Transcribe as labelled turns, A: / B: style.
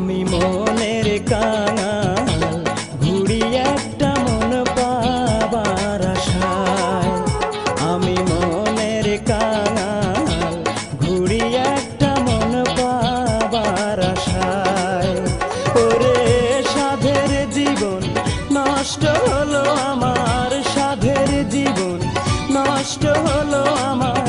A: আমি মনের কানাল ঘুড়ি একটা মন পাবার আশায়। আমি মনের কানাল ঘুড়ি একটা মন পাবার আশায়। ওরে, সাধের জীবন নষ্ট হলো আমার, সাধের জীবন নষ্ট হলো আমার।